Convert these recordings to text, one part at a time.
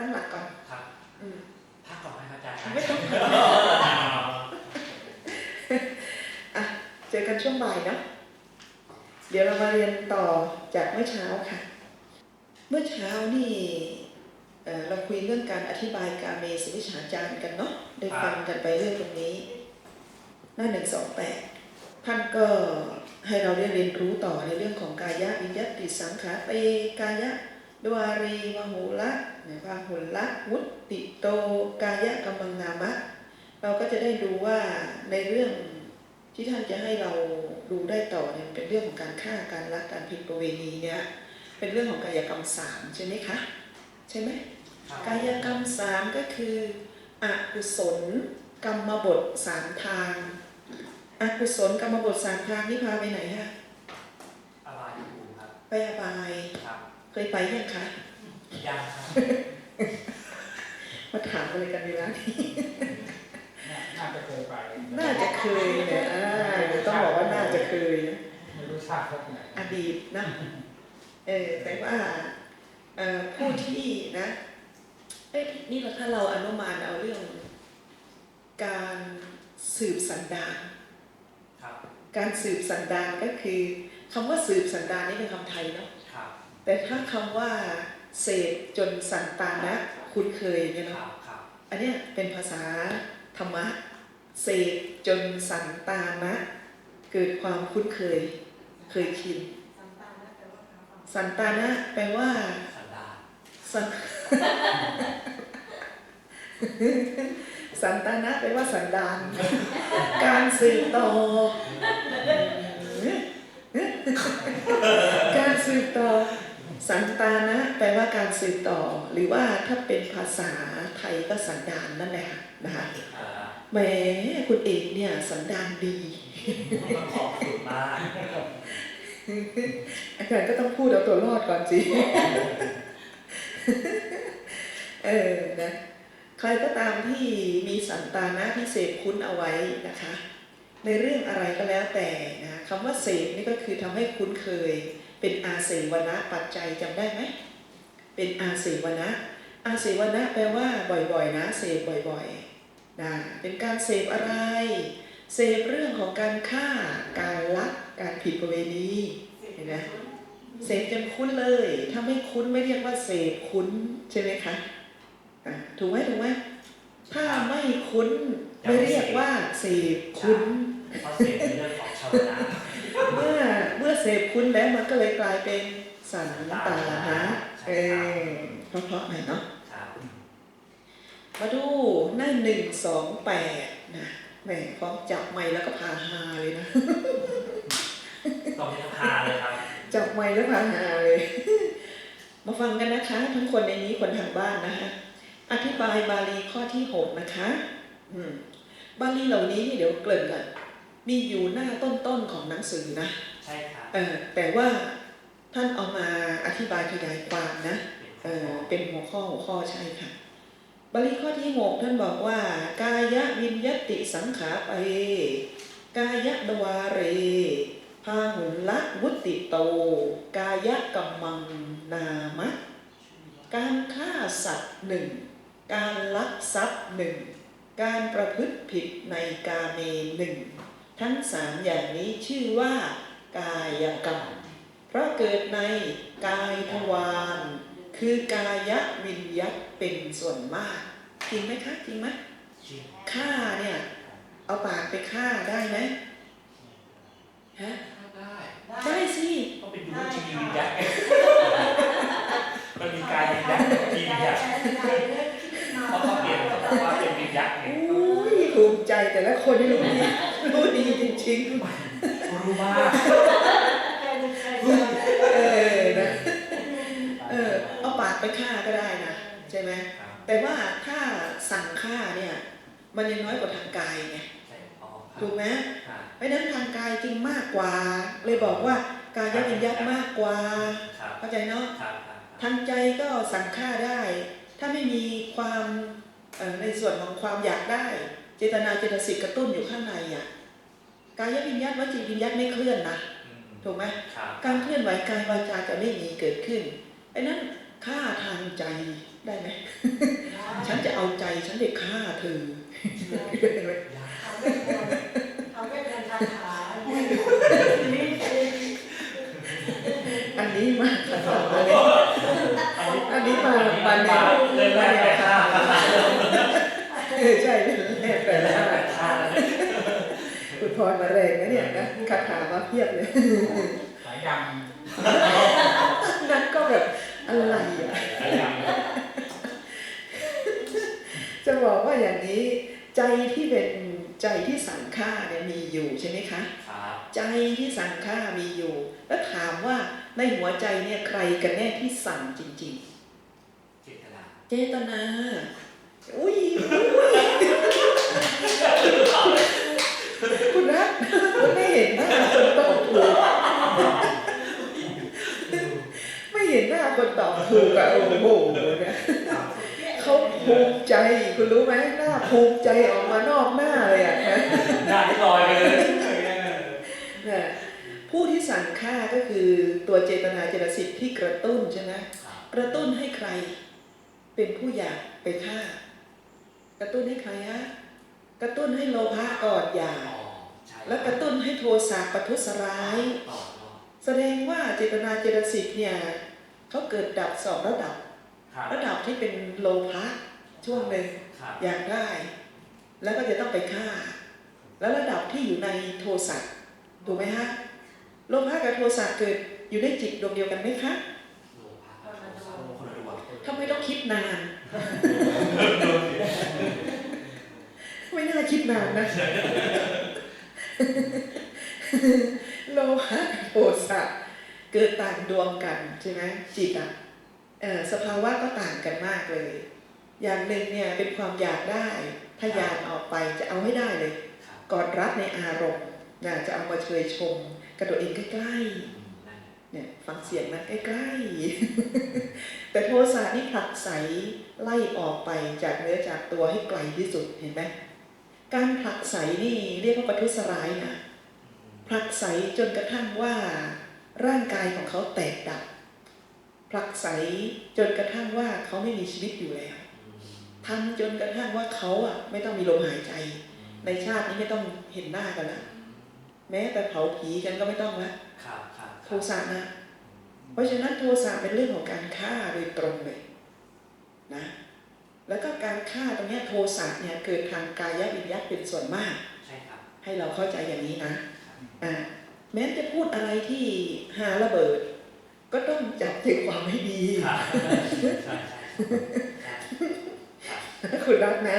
ตั้งหลักก่อนครับอืมพักก่อนไหมครับอาจารย์ ไม่ต้องอะเจอกันช่วงบ่ายเนาะเดี๋ยวเรามาเรียนต่อจากเมื่อเช้าค่ะ เมื่อเช้านี่เอ่อเราคุยเรื่องการอธิบายกาเมสุวิชาจารย์กันเนาะได้ฟังกันไปเรื่องตรงนี้ หน้าหนึ่งสองแปดท่านก็ให้เราได้เรียนรู้ต่อในเรื่องของกายะวิญญาติสังขารเตกายะ ดวารีวหุละเนี่ยพาหุละวุติโตกายะกัมมังนามะ เราก็จะได้ดูว่าในเรื่องที่ท่านจะให้เราดูได้ต่อเนี่ยเป็นเรื่องของการฆ่าการลักการผิดประเวณีเนี่ยเป็นเรื่องของกายกรรมสามใช่ไหมคะใช่ไหมครับกายกรรมสามก็คืออกุศลกรรมบทสามทางอกุศลกรรมบทสามทางนี่พาไปไหนฮะอบายภูมิครับไปอบายครับ เคยไปยังคะยังครับมาถามอะไรกันเวลานี้น่าจะเคยไป น่าจะเคยเนี่ยอ่าต้องบอกว่าน่าจะเคยนะไม่รู้ชาติพบไหนอดีตนะ เออแต่ว่าเอ่อผู้ที่นะเอ้ยนี่เราถ้าเราอนุมานเอาเรื่อง การสืบสันดานครับการสืบสันดานก็คือคำว่าสืบสันดานนี่เป็นคำไทยเนาะครับ แต่ถ้าคำว่าเสพจนสันตานะคุ้นเคยเนี่ยคเนาะรับครับอันเนี้ยเป็นภาษาธรรมะเสพจนสันตานะ เกิดความคุ้นเคย เคยชินสันตานะแปลว่า สันดานสันสันตานะแปลว่าสันดานการสืบต่อการสืบต่อ สันตานะแปลว่าการสืบต่อ หรือว่าถ้าเป็นภาษาไทยก็สันดานนั่นแหละค่ะนะคะอ่าแหมคุณเอกเนี่ยสันดานดีต้องขอบคุณมากอาจารย์ก็ต้องพูดเอาตัวรอดก่อนสิเออนะใครก็ตามที่มีสันตานะที่เสพคุ้นเอาไว้นะคะ ในเรื่องอะไรก็แล้วแต่นะคำว่าเสพนี่ก็คือทำให้คุ้นเคย เป็นอาเสวนะปัจจัยจำได้ไหมเป็นอาเสวนะ อาเสวนะแปลว่าบ่อยๆ นะเสพบ่อยๆนะเป็นการเสพอะไร เสพเรื่องของการฆ่า การลัก การผิดประเวณีเห็นไหมเสพจนคุ้นเลย ถ้าไม่คุ้นไม่เรียกว่าเสพคุ้นใช่ไหมคะอะถูกไหมถูกไหมถ้าไม่คุ้นไม่เรียกว่าเสพคุ้นเพราะเสียงเป็นเรื่องของชาวนาเมื่อเมื่อเสพคุ้นแล้วมันก็เลยกลายเป็นสันตานะเออเพราะๆหน่อยเนาะครับมาดูหน้าหนึ่งสองแปดนะแหมพร้อมจับไม้แล้วก็พาฮาเลยนะต้องมีทั้งพาเลยครับจับไม้แล้วพาหาเลย มาฟังกันนะคะ ทั้งคนในนี้คนทางบ้านนะคะ อธิบายบาลีข้อที่หกนะคะ อืมบาลีเหล่านี้นี่เดี๋ยวเกริ่นก่อนมีอยู่หน้าต้นๆของหนังสือนะ ใช่ครับเออ แต่ว่าท่านเอามาอธิบายขยายความนะเออเป็นหัวข้อหัวข้อใช่ค่ะบาลีข้อที่หกท่านบอกว่า กายะวิญญติสังขาไปกายะดวาเรพาหุลละวุติโต กายะกัมมังนามะ การฆ่าสัตว์หนึ่ง การลักทรัพย์หนึ่ง การประพฤติผิดในกาเมหนึ่ง ทั้งสามอย่างนี้ชื่อว่า กายกรรมเพราะเกิดในกายทวารคือกายวิญญัตเป็นส่วนมากจริงไหมคะจริงไหมจริงฆ่าเนี่ย เอาปากไปฆ่าได้ไหมฮะได้ได้สิต้องไปดูว่าจีวิญญาณมันมีการวิญญาณจีวิญญาณเพราะเขาเปลี่ยนเขาบอกว่าเป็นวิญญาณไงอุ้ยภูมิใจแต่ละคนที่รู้ดีรู้ดีจริง รู้มากๆเออนะเออเอาปากไปฆ่าก็ได้นะใช่ไหมครับแต่ว่าถ้าสั่งฆ่าเนี่ยมันยังน้อยกว่าทางกายไงใช่อ๋อครัถูบกไหมครับเพราะฉะนั้นทางกายจริงมากกว่า เลยบอกว่ากายวิญญาตมากกว่าครับเข้าใจเนาะครับครับทางใจก็สั่งฆ่าได้ ถ้าไม่มีความเอ่อในส่วนของความอยากได้ เจตนาเจตสิกกระตุ้นอยู่ข้างในอะ กายวิญญาตวจีวิญญาตไม่เคลื่อนนะอืมถูกไหมครับการเคลื่อนไหวกายวาจาจะไม่มีเกิดขึ้นไอ้นั้นฆ่าทางใจได้ไหมได้ฆ่าเธอเขาไม่ควรเขาไม่ควรคาถาเนี่ยนี่คืออันนี้มาคาถาเลยอันนี้มามาแนวเล่นแรกแต่ฆ่าคาถาเริ่มเออใช่เป็นแรกแต่ แร ละ กแต่ฆ่าแล้ว คุณ พรมาแรงนะเนี่ยนะคาถามาเพียบเลยสายดนั้นก็แบบอะไรอะำสายดจะบอกว่าอย่างนี้ใจที่เป็นใจที่สั่งฆ่าเนี่ยมีอยู่ใช่ไหมคะครับใจที่สั่งฆ่ามีอยู่ แล้วถามว่าในหัวใจเนี่ยใครกันแน่ที่สั่งจริงเจตนาๆเจตนาอุ้ยคุณรักคุณ ไม่เห็นหน้าคนตอบถูกไม่เห็นหน้าคนตอบถูกอะโอ้โหเนี่ยเขาภูมิใจคุณรู้ไหมหน้าภูมิใจออกมานอกหน้าเลยอะนะหน้าที่ลอยไปเลยผู้ที่สั่งฆ่าก็คือตัวเจตนาเจตสิกที่กระตุ้นใช่ไหมกระตุ้นให้ใคร เป็นผู้อยากไปฆ่า กระตุ้นให้ใครฮะกระตุ้นให้โลภะก่อนอยาก แล้วกระตุ้นให้โทสะปัทุสร้ายต่อต่อแสดงว่าเจตนาเจตสิกเนี่ยเขาเกิดดับสองระดับครับระดับที่เป็นโลภะช่วงหนึ่งครับอยากได้ แล้วก็จะต้องไปฆ่า แล้วระดับที่อยู่ในโทสะถูกไหมฮะโลภะกับโทสะเกิดอยู่ในจิตดวงเดียวกันไหมคะโลภะคนละดวงคนละดวงทำไมต้องคิดนานไม่น่าคิดนานนะ โลภะกับโทสะเกิดต่างดวงกันใช่ไหมจิตอะเอ่อสภาวะก็ต่างกันมากเลย อย่างหนึ่งเนี่ยเป็นความอยากได้ถ้าอยากออกไปจะเอาให้ได้เลยครับกอดรัดในอารมณ์นะจะเอามาเชยชมกับตัวเองใกล้อืมนั่นๆเนี่ยฟังเสียงนะใกล้ๆ แต่โทสะนี่ผลักใสไล่ออกไปจากเนื้อจากตัวให้ไกลที่สุดเห็นไหม การผลักใสนี่เรียกว่าปัทุสร้ายนะอืมผลักใสจนกระทั่งว่าร่างกายของเขาแตกดับผลักใสจนกระทั่งว่าเขาไม่มีชีวิตอยู่แล้วอืมทำจนกระทั่งว่าเขาอะไม่ต้องมีลมหายใจ ในชาตินี้ไม่ต้องเห็นหน้ากันละแม้แต่เผาผีกันก็ไม่ต้องละครับครับโทสะนะ เพราะฉะนั้นโทสะเป็นเรื่องของการฆ่าโดยตรงเลยนะ แล้วก็การฆ่าตรงเนี้ยโทสะเนี่ยเกิดทางกายวิญญาณเป็นส่วนมาก ใช่ครับ ให้เราเข้าใจอย่างนี้นะอ่าแม้จะพูดอะไรที่หาระเบิด ก็ต้องจับใจความให้ดีครับใช่ใช่ใช่ครับคุณรักนะ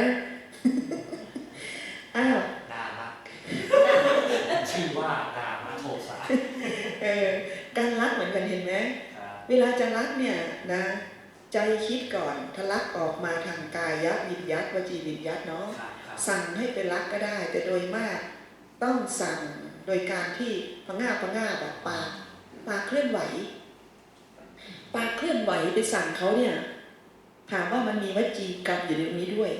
อ้าวดามาชื่อว่าดามาโทสะเออการรักเหมือนกันเห็นไหมครับเวลาจะรักเนี่ยนะ ใจคิดก่อนทะลักออกมาทางกายวิญญาตวจีวิญญาตเนาะครับครับสั่งให้ไปรักก็ได้ แต่โดยมากต้องสั่งโดยการที่พะงาบพะงาบแบบปากปากเคลื่อนไหว ปากเคลื่อนไหวไปสั่งเขาเนี่ยถามว่ามันมีวจีกรรมอยู่ในตรงนี้ด้วย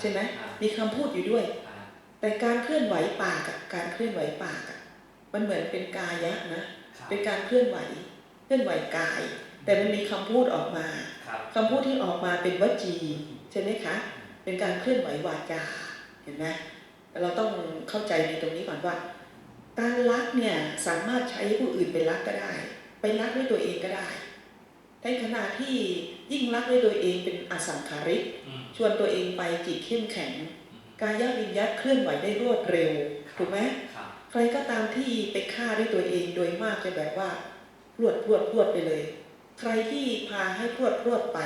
ใช่ไหมครับมีคำพูดอยู่ด้วยครับแต่การเคลื่อนไหวปากกับการเคลื่อนไหวปากอะมันเหมือนเป็นกายะนะครับเป็นการเคลื่อนไหว เคลื่อนไหวกาย แต่มันมีคำพูดออกมาครับคำพูดที่ออกมาเป็นวจีใช่ไหมคะ เป็นการเคลื่อนไหววาจาเห็นไหมเราต้องเข้าใจในตรงนี้ก่อนว่า การรักเนี่ยสามารถใช้ผู้อื่นเป็นรักก็ได้ไปรักด้วยตัวเองก็ได้ในขณะที่ยิ่งรักด้วยตัวเองเป็นอสังขาริกอืมชวนตัวเองไปจิตเข้มแข็งอืมกายวิญญาตเคลื่อนไหวได้รวดเร็วถูกไหมครับใครก็ตามที่ไปฆ่าด้วยตัวเองโดยมากจะแบบว่า รวดรวดรวดไปเลย ใครที่พาให้รวดรวดไป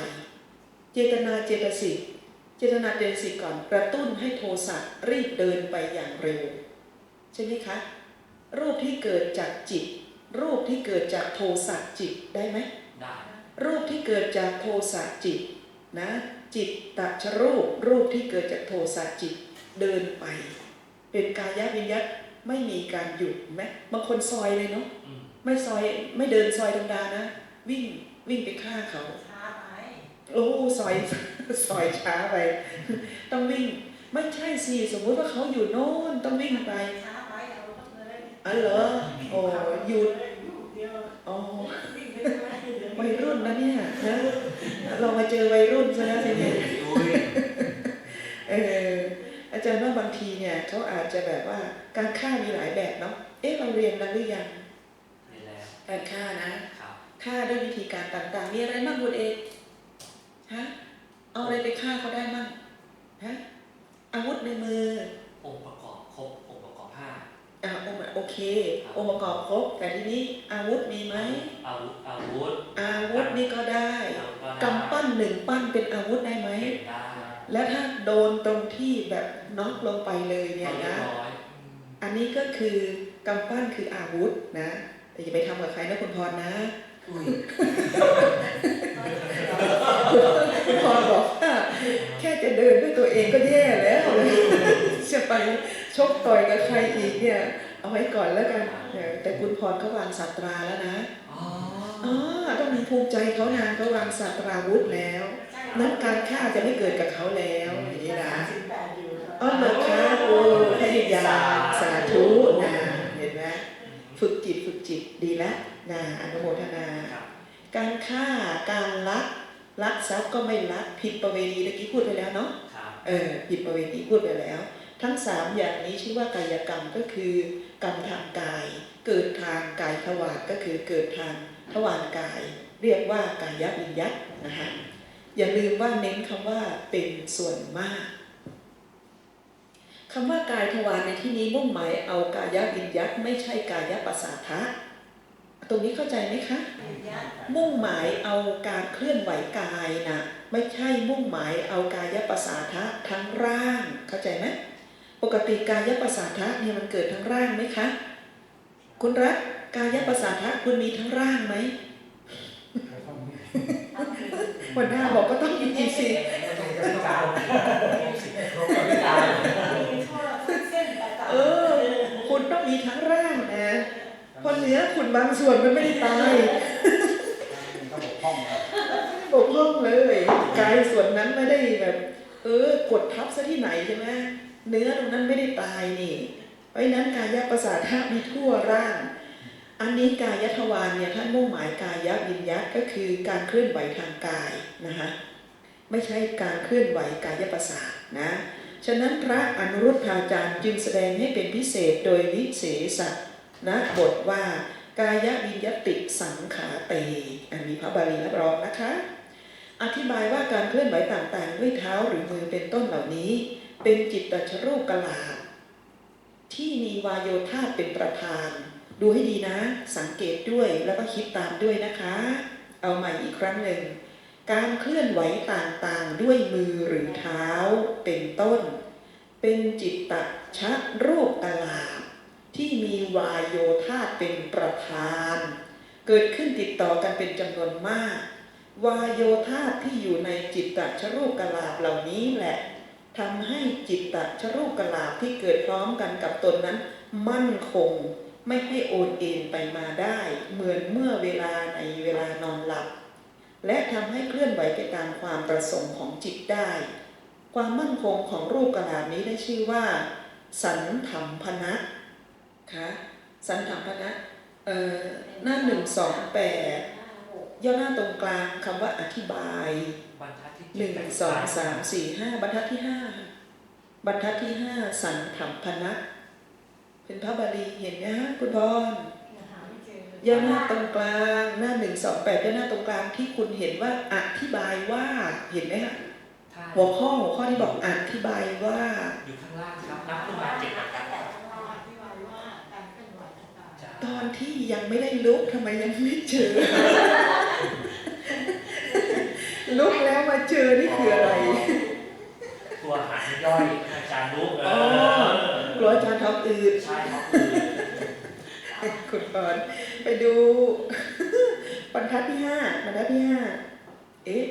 เจตนาเจตสิกเจตนาเจตสิกก่อนกระตุ้นให้โทสะรีบเดินไปอย่างเร็ว ใช่ไหมคะ รูปที่เกิดจากจิต รูปที่เกิดจากโทสะจิตได้ไหมได้รูปที่เกิดจากโทสะจิตนะจิตตัชรูปรูปที่เกิดจากโทสะจิตเดินไป เป็นกายวิญญาตไม่มีการหยุดไหมบางคนซอยเลยเนาะอืมไม่ซอยไม่เดินซอยธรรมดานะ วิ่งวิ่งไปฆ่าเขาช้าไปโอ้ซอยซอยช้าไป ต้องวิ่ง ไม่ใช่สิสมมุติว่าเขาอยู่โน่นต้องวิ่งไปช้าไปเราก็เลยอ๋อเหรอโอ้หยุดเดียวอ๋อวิ่งไปไม่ได้เดี๋ยววัยรุ่นนะเนี่ยนะเรามาเจอวัยรุ่นซะแล้วทีนี้อุ้ยทีเนี่ยเขาอาจจะแบบว่าการฆ่ามีหลายแบบเนาะเอ๊ะเราเรียนแล้วหรือยังนี่แล้วการฆ่านะครับ ฆ่าด้วยวิธีการต่างๆ มีอะไรบ้างคุณเอกฮะ เอาอะไรไปฆ่าเขาได้บ้างฮะ อาวุธในมือองค์ประกอบครบองค์ประกอบห้าอ่าองค์โอเค องค์ประกอบครบ แต่ทีนี้อาวุธมีไหม อาวุธ อาวุธ อาวุธนี่ก็ได้อาวุธกำปั้นหนึ่งปั้นเป็นอาวุธได้ไหมเป็นได้แล้วถ้าโดนตรงที่แบบน็อกลงไปเลยเนี่ยเรียนะบร้อยอืมอันนี้ก็คือกำปั้นคืออาวุธนะ แต่อย่าไปทำกับใครนะคุณพรนะอุ้ย คุณพรบอกว่าแค่จะเดินด้วยตัวเองก็แย่แล้วจะไปชกต่อยกับใครอีกเนี่ย เอาไว้ก่อนแล้วกันเออแต่คุณพรเขาวางศาสตราแล้วนะอ๋ออ๋อต้องมีภูมิใจเขานะเขาวางศาสตราวุธแล้วนั้นการฆ่าจะไม่เกิดกับเขาแล้วอย่างนี้นะสิบแปดอยู่อ๋อเหรอคะโอ้พยายามสาธุนะเห็นไหมฝึกจิตฝึกจิตดีแล้ว นะอนุโมทนาครับการฆ่าการลักลักทรัพย์ก็ไม่ลักผิดประเวณีเมื่อกี้พูดไปแล้วเนาะครับเออผิดประเวณีพูดไปแล้ว ทั้งสามอย่างนี้ชื่อว่ากายกรรมก็คือกรรมทางกาย เกิดทางกายทวารก็คือเกิดทางทวารกาย เรียกว่ากายวิญญัตนะคะอย่าลืมว่าเน้นคำว่าเป็นส่วนมากคำว่ากายทวารในที่นี้มุ่งหมายเอากายวิญญัตไม่ใช่กายประสาทะต รงนี้เข้าใจไหมคะ มุ่งหมายเอาการเคลื่อนไหวกายนะไม่ใช่มุ่งหมายเอากายประสาทะทั้งร่าง เข้าใจไหมปกติกายประสาทะเนี่ยมันเกิดทั้งร่างไหมคะ คุณรักกายประสาทะคุณมีทั้งร่างไหมหัวหน้าบอกก็ต้องมีจริงสิ ไม่ตายเราก็ไม่ตาย เออ คุณต้องมีทั้งร่างนะ เพราะเนื้อคุณบางส่วนมันไม่ได้ตายเขาบอกห้องแล้วบกพร่องเลยกายส่วนนั้นไม่ได้แบบ เออกดทับซะที่ไหนใช่ไหมเนื้อตรงนั้นไม่ได้ตายนี่ เพราะฉะนั้นกายประสาทะมีทั่วร่าง อันนี้กายทวารเนี่ยท่านมุ่งหมายกายวิญญัตก็คือการเคลื่อนไหวทางกายนะคะไม่ใช่การเคลื่อนไหวกายประสาทนะ ฉะนั้นพระอนุรุทธาจารย์จึงแสดงให้เป็นพิเศษโดยวิเศษ นะบทว่ากายวิญญติสังขาเตอันนี้พระบาลีรับรองนะคะ อธิบายว่าการเคลื่อนไหวต่างๆ ด้วยเท้าหรือมือเป็นต้นเหล่านี้ เป็นจิตตชรูปกลาที่มีวายโยธาเป็นประธาน ดูให้ดีนะ สังเกตด้วยแล้วก็คิดตามด้วยนะคะ เอาใหม่อีกครั้งหนึ่ง การเคลื่อนไหวต่างๆ ด้วยมือหรือเท้าเป็นต้น เป็นจิตตชะรูปกลา ที่มีวายโยธาเป็นประธาน เกิดขึ้นติดต่อกันเป็นจำนวนมาก วายโยธาที่อยู่ในจิตตชรูปกลาบเหล่านี้แหละทำให้จิตตชรูปกลาบที่เกิดพร้อมกันกับตนนั้น มั่นคงไม่ให้โอนเอ็นไปมาได้ เหมือนเมื่อเวลาในเวลานอนหลับ และทำให้เคลื่อนไหวไปตามความประสงค์ของจิตได้ ความมั่นคงของรูปกลาบนี้ได้ชื่อว่า สันธรรมพนะ ค่ะสันธรรมพนะเอ่อหน้าหนึ่งสองแปดย่อหน้าตรงกลางคำว่าอธิบายบรรทัดที่หนึ่งสองสามสี่ห้าบรรทัดที่ห้าค่ะบรรทัดที่ห้าสันธรรมพนะเป็นพระบาลีเห็นไหมฮะคุณพรย่อหน้าตรงกลางหน้าหนึ่งสองแปดย่อหน้าตรงกลางที่คุณเห็นว่าอธิบายว่าเห็นไหมฮะท่าหัวข้อหัวข้อที่บอกอธิบายว่าอยู่ข้างล่างครับนับขึ้นมาเจ็ดประการ จ้า ตอนที่ยังไม่ได้ลุกทำไมยังไม่เจอ ลุกแล้วมาเจอนี่คืออะไรตัวหางย่อยอาจารย์รู้เออ๋ออกลัวอาจารย์ท้องอืดใช่ครับคุณปอนไปดูบรรทัดที่ห้าบรรทัดที่ห้าเอ๊ะ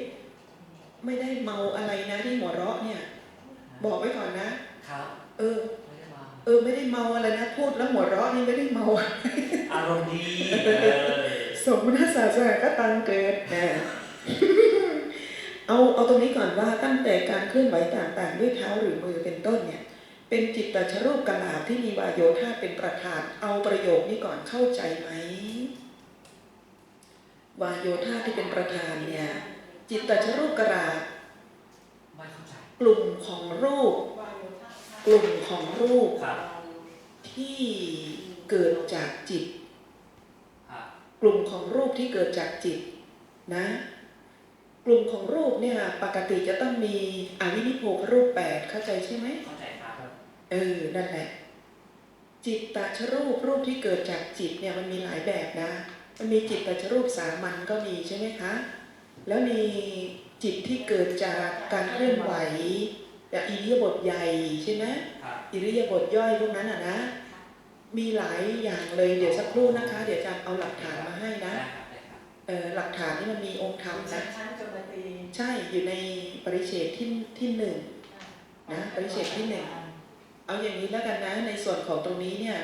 ไม่ได้เมาอะไรนะที่หัวเราะเนี่ย บอกไว้ก่อนนะครับ เออไม่ได้มา เออไม่ได้เมาอะไรนะพูดแล้วหัวเราะนี่ไม่ได้เมา อารมณ์ดีเออสมณศาสนาก็ตังเกิดนะเอาเอาตรงนี้ก่อนว่าตั้งแต่การเคลื่อนไหวต่างๆ ด้วยเท้าหรือมือเป็นต้นเนี่ย เป็นจิตตชรูปกลาบที่มีวายโยธาเป็นประธานเอาประโยคนี้ก่อนเข้าใจไหมวายโยธาที่เป็นประธานเนี่ยจิตตชรูปกลาบไม่เข้าใจกลุ่มของรูป กลุ่มของรูปครับที่เกิดจากจิตครับกลุ่มของรูปที่เกิดจากจิตนะ กลุ่มของรูปเนี่ยปกติจะต้องมีอวินิโพครูปแปดเข้าใจใช่ไหม เข้าใจครับเออ นั่นแหละ จิตตชรูปรูปที่เกิดจากจิตเนี่ยมันมีหลายแบบนะ มันมีจิตตชรูปสามัญก็มีใช่ไหมคะ แล้วมีจิตที่เกิดจากการเคลื่อนไหว แบบอิริยาบถใหญ่ใช่ไหมครับอิริยาบถย่อยพวกนั้นอะนะ มีหลายอย่างเลยเดี๋ยวสักครู่นะคะ เดี๋ยวอาจารย์เอาหลักฐานมาให้นะได้ครับได้ครับเออหลักฐานนี่มันมีองค์ธรรมชั้นะนชั้นจนตีใช่อยู่ในปริเฉดที่ที่หนึ่งนะปริเฉดที่หนึ่งเอาอย่างนี้แล้วกันนะ ในส่วนของตรงนี้เนี่ย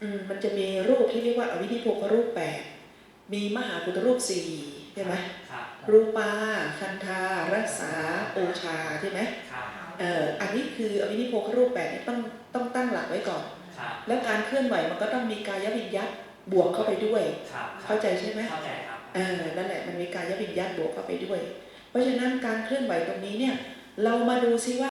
อืมมันจะมีรูปที่เรียกว่าอวิธิภูกรูปแปดมีมหาพุทธรูปสี่ใช่ไหมครับรูปาคันธารักษาโอชาใช่ไหมครับ เอ่ออันนี้คืออวิธิภูกรูปแปดนี่ต้องต้องตั้งหลักไว้ก่อน ครับแล้วการเคลื่อนไหวมันก็ต้องมีกายวิญญัตบวกเข้าไปด้วย ครับเข้าใจใช่ไหมเข้าใจครับเออนั่นแหละมันมีกายวิญญาตบวกเข้าไปด้วย เพราะฉะนั้นการเคลื่อนไหวตรงนี้เนี่ย เรามาดูซิว่า